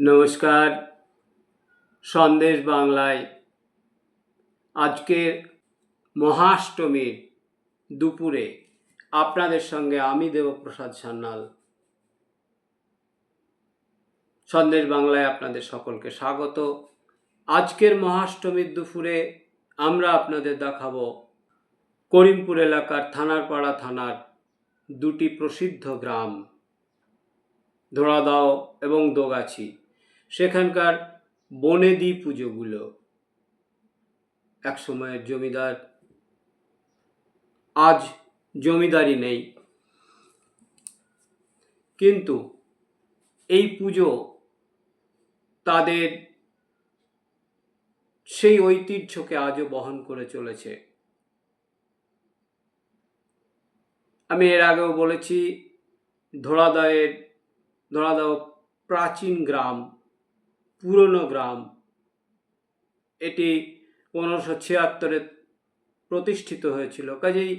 নমস্কার। সন্দেশ বাংলায় আজকের মহাষ্টমীর দুপুরে আপনাদের সঙ্গে আমি দেবপ্রসাদ সান্যাল। সন্দেশ বাংলায় আপনাদের সকলকে স্বাগত। আজকের মহাষ্টমীর দুপুরে আমরা আপনাদের দেখাবো করিমপুর এলাকার থানারপাড়া থানার দুটি প্রসিদ্ধ গ্রাম ধরাদাও এবং দোগাছি। সেখানকার বনেদি পুজোগুলো। এক সময়ের জমিদার। আজ জমিদারি নেই। কিন্তু এই পুজো তাদের সেই ঐতিহ্যকে আজও বহন করে চলেছে। আমি এর আগেও বলেছি ধরাদায়ের ধরাদাও প্রাচীন গ্রাম পুরনো গ্রাম। এটি পনেরোশো ছিয়াত্তরে প্রতিষ্ঠিত হয়েছিল। কাজেই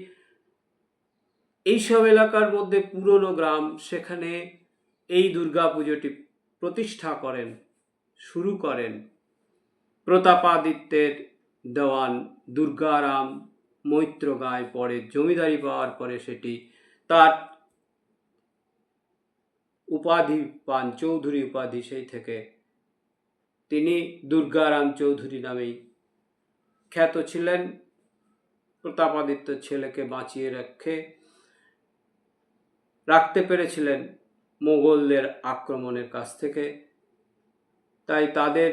এইসব এলাকার মধ্যে পুরনো গ্রাম, সেখানে এই দুর্গা পুজোটি প্রতিষ্ঠা করেন, শুরু করেন প্রতাপাদিত্যের দেওয়ান দুর্গারাম মৈত্র গায়ে পরে জমিদারি পাওয়ার পরে সেটি তার উপাধি পান, চৌধুরী উপাধি সেই থেকে তিনি দুর্গারাম চৌধুরী নামেই খ্যাত ছিলেন। প্রতাপাদিত্য ছেলেকে বাঁচিয়ে রেখে রাখতে পেরেছিলেন মোগলদের আক্রমণের কাছ থেকে। তাই তাদের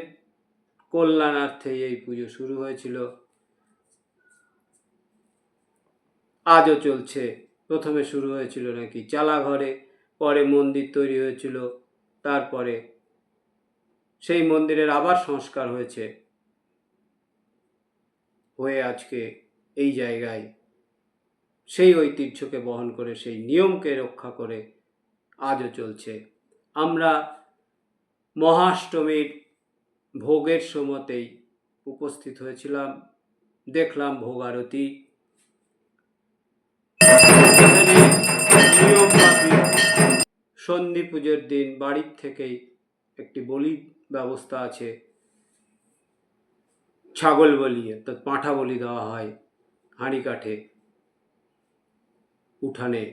কল্যাণার্থে এই পুজো শুরু হয়েছিল। আজও চলছে। প্রথমে শুরু হয়েছিল নাকি চালাঘরে, পরে মন্দির তৈরি হয়েছিল, তারপরে সেই মন্দিরের আবার সংস্কার হয়েছে। হয়ে আজকে এই জায়গায় সেই ঐতিহ্যকে বহন করে, সেই নিয়মকে রক্ষা করে আজও চলছে। আমরা মহাষ্টমীর ভোগের সময়তেই উপস্থিত হয়েছিলাম, দেখলাম ভোগ আরতি সন্ধি পুজোর দিন বাড়ির থেকেই একটি বলি ব্যবস্থা আছে। ছাগল বলি, অর্থাৎ পাঁঠা বলি দেওয়া হয় হাঁড়ি কাঠে, উঠানে।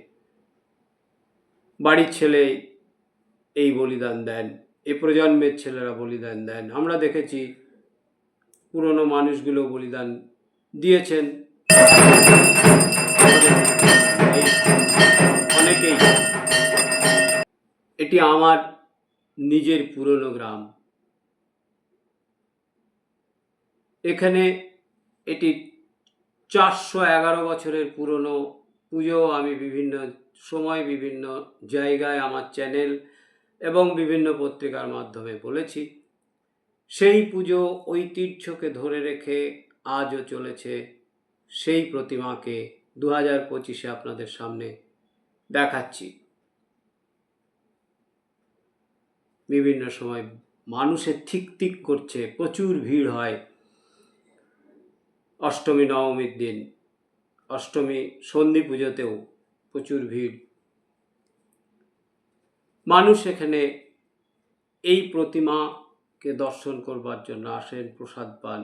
বাড়ির ছেলে এই বলিদান দেন, এ প্রজন্মের ছেলেরা বলিদান দেন। আমরা দেখেছি পুরনো মানুষগুলো বলিদান দিয়েছেন। অনেকেই। এটি আমার নিজের পুরনো গ্রাম। এখানে এটি চারশো এগারো বছরের পুরনো পুজো। আমি বিভিন্ন সময় বিভিন্ন জায়গায় আমার চ্যানেল এবং বিভিন্ন পত্রিকার মাধ্যমে বলেছি। সেই পুজো ঐতিহ্যকে ধরে রেখে আজও চলেছে। সেই প্রতিমাকে দু হাজার পঁচিশে আপনাদের সামনে দেখাচ্ছি। বিভিন্ন সময় মানুষের ঠিক ঠিক করছে, প্রচুর ভিড় হয়। অষ্টমী নবমীর দিন, অষ্টমী সন্ধি পুজোতেও প্রচুর ভিড়। মানুষ এখানে এই প্রতিমাকে দর্শন করবার জন্য আসেন, প্রসাদ পান।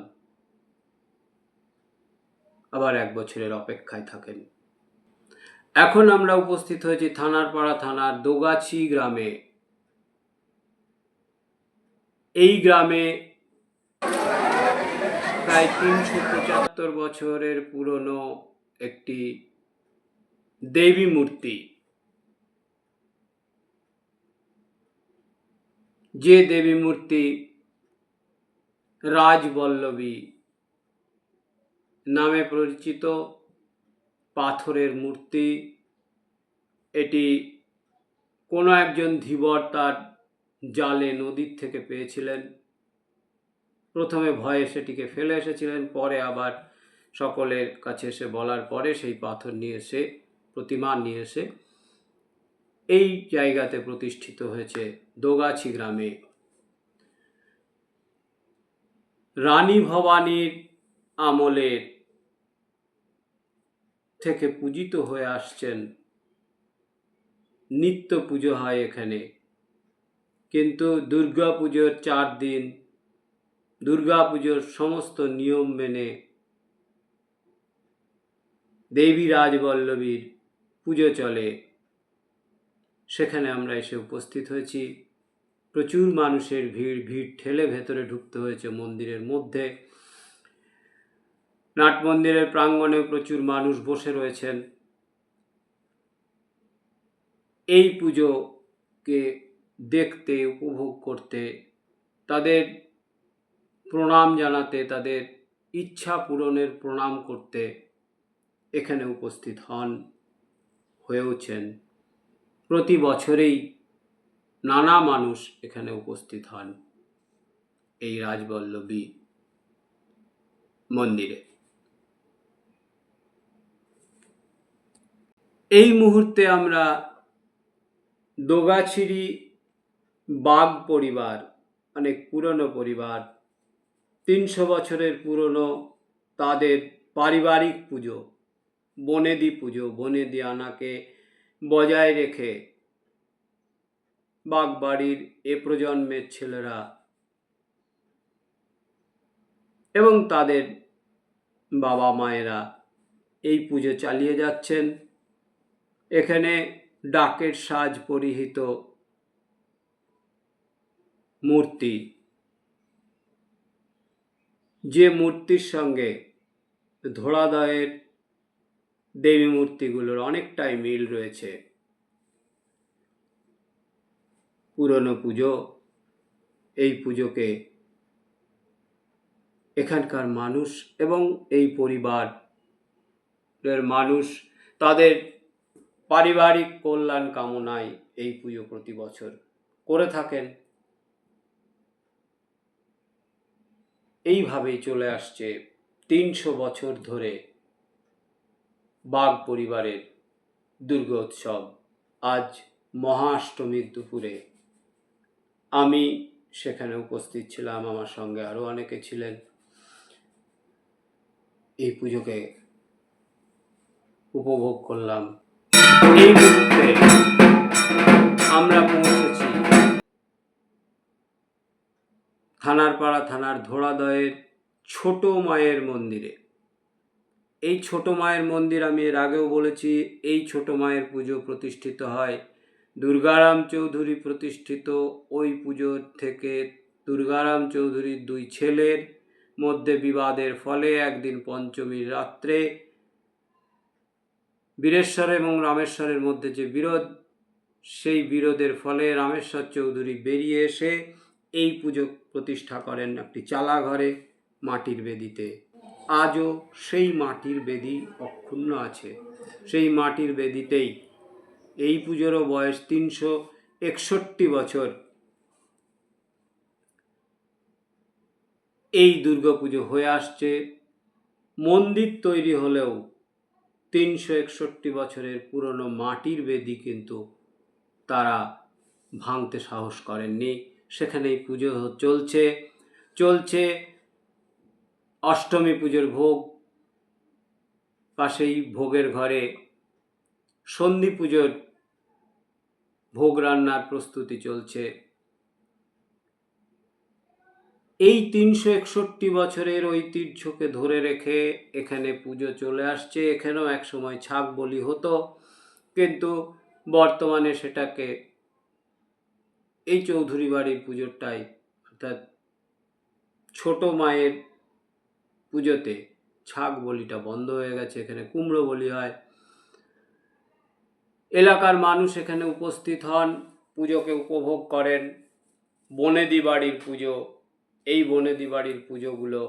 আবার এক বছরের অপেক্ষায় থাকেন। এখন আমরা উপস্থিত হয়েছি থানারপাড়া থানার দোগাছি গ্রামে। এই গ্রামে প্রায় তিনশো পঁচাত্তর বছরের পুরনো একটি দেবী মূর্তি। যে দেবী মূর্তি রাজবল্লভী নামে পরিচিত পাথরের মূর্তি, এটি কোনো একজন ধীবর তার জালে নদীর থেকে পেয়েছিলেন। প্রথমে ভয়ে সেটিকে ফেলে এসেছিলেন, পরে আবার সকলের কাছে এসে বলার পরে সেই পাথর নিয়ে এসে, প্রতিমা নিয়ে এসে এই জায়গাতে প্রতিষ্ঠিত হয়েছে দোগাছি গ্রামে। রানী ভবানীর আমলের থেকে পূজিত হয়ে আসছেন নিত্য পুজো হয় এখানে। কিন্তু দুর্গা পুজোর চার দিন পুজোর সমস্ত নিয়ম মেনে দেবী রাজবল্লভীর পুজো চলে। সেখানে আমরা এসে উপস্থিত হয়েছি। প্রচুর মানুষের ভিড় ভিড় ঠেলে ভেতরে ঢুকতে হয়েছে মন্দিরের মধ্যে। নাট মন্দিরের প্রাঙ্গণে প্রচুর মানুষ বসে রয়েছেন। এই পুজোকে দেখতে, উপভোগ করতে তাদের প্রণাম জানাতে তাদের ইচ্ছা পূরণের প্রণাম করতে এখানে উপস্থিত হন, হয়েওছেন। প্রতি বছরেই নানা মানুষ এখানে উপস্থিত হন এই রাজবল্লভী মন্দিরে। এই মুহূর্তে আমরা দোগাছিরি বাগ পরিবার, অনেক পুরনো পরিবার তিনশো বছরের পুরনো তাদের পারিবারিক পুজো, বনেদি পুজো, বনেদি আনাকে বজায় রেখে বাগবাড়ির এ প্রজন্মের ছেলেরা এবং তাদের বাবা মায়েরা এই পুজো চালিয়ে যাচ্ছেন। এখানে ডাকের সাজ পরিহিত মূর্তি যে মূর্তির সঙ্গে ধরাদয়ের দেবী মূর্তিগুলোর অনেকটাই মিল রয়েছে। পুরনো পুজো, এই পুজোকে এখানকার মানুষ এবং এই পরিবারের মানুষ তাদের পারিবারিক কল্যাণ কামনায় এই পুজো প্রতি বছর করে থাকেন। এইভাবেই চলে আসছে তিনশো বছর ধরে বাঘ পরিবারের দুর্গোৎসব। আজ মহাষ্টমীর দুপুরে আমি সেখানে উপস্থিত ছিলাম, আমার সঙ্গে আরও অনেকে ছিলেন। এই পুজোকে উপভোগ করলাম। এই মুহূর্তে আমরা পৌঁছেছি থানার পাড়া, থানার ধোড়াদয়ের ছোট মায়ের মন্দিরে। এই ছোট মায়ের মন্দির আমি এর আগেও বলেছি, এই ছোট মায়ের পুজো প্রতিষ্ঠিত হয় দুর্গারাম চৌধুরী প্রতিষ্ঠিত। ওই পুজোর থেকে দুর্গারাম চৌধুরীর দুই ছেলের মধ্যে বিবাদের ফলে একদিন পঞ্চমীর রাত্রে বীরেশ্বর এবং রামেশ্বরের মধ্যে যে বিরোধ, সেই বিরোধের ফলে রামেশ্বর চৌধুরী বেরিয়ে এসে এই পুজো প্রতিষ্ঠা করেন একটি চালা ঘরে মাটির বেদিতে। আজও সেই মাটির বেদি অক্ষুণ্ণ আছে। সেই মাটির বেদিতেই এই পুজোরও বয়স তিনশো একষট্টি বছর। এই দুর্গাপুজো হয়ে আসছে। মন্দির তৈরি হলেও তিনশো একষট্টি বছরের পুরনো মাটির বেদি কিন্তু তারা ভাঙতে সাহস করেননি। সেখানেই পুজো চলছে। চলছে অষ্টমী পুজোর ভোগ। পাশেই ভোগের ঘরে সন্ধি পুজোর ভোগ রান্নার প্রস্তুতি চলছে। এই তিনশো একষট্টি বছরের ঐতিহ্যকে ধরে রেখে এখানে পুজো চলে আসছে। এখানেও একসময় ছাগ বলি হতো। কিন্তু বর্তমানে সেটাকে এই চৌধুরী বাড়ির পুজোরটাই অর্থাৎ ছোট মায়ের পুজোতে ছাগ বলিটা বন্ধ হয়ে গেছে, এখানে কুমড়ো বলি হয়। এলাকার মানুষ এখানে উপস্থিত হন, পুজোকে উপভোগ করেন। বনেদি বাড়ির পুজো, এই বনেদি বাড়ির পুজোগুলো,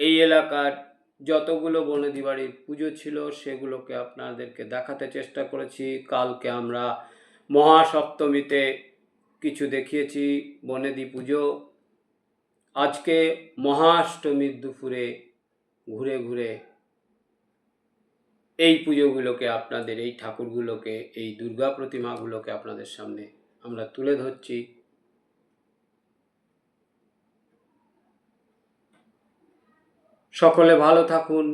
এই এলাকার যতগুলো বনেদি বাড়ির পুজো ছিল সেগুলোকে আপনাদেরকে দেখাতে চেষ্টা করেছি। কালকে আমরা মহাসপ্তমীতে কিছু দেখিয়েছি বনেদি পুজো। আজকে মহাষ্টমীর দুপুরে ঘুরে ঘুরে এই পুজোগুলোকে আপনাদের, এই ঠাকুরগুলোকে, এই দুর্গা প্রতিমাগুলোকে আপনাদের সামনে আমরা তুলে ধরছি। সকলে ভালো থাকুন,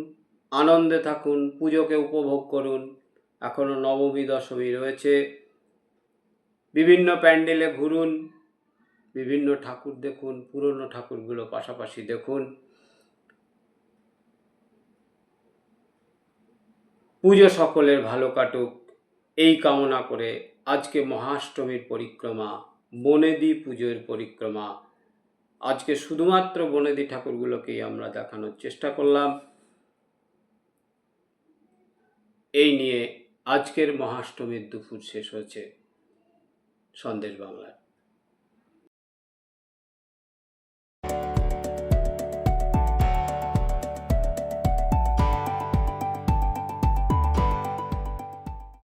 আনন্দে থাকুন, পুজোকে উপভোগ করুন। এখনও নবমী, দশমী রয়েছে। বিভিন্ন প্যান্ডেলে ঘুরুন, বিভিন্ন ঠাকুর দেখুন, পুরনো ঠাকুরগুলো পাশাপাশি দেখুন। পুজো সকলের ভালো কাটুক, এই কামনা করে আজকে মহাষ্টমীর পরিক্রমা, বনেদি পুজোর পরিক্রমা। আজকে শুধুমাত্র বনেদি ঠাকুরগুলোকেই আমরা দেখানোর চেষ্টা করলাম। এই নিয়ে আজকের মহাষ্টমীর দুপুর শেষ হচ্ছে সন্দেশ বাংলার।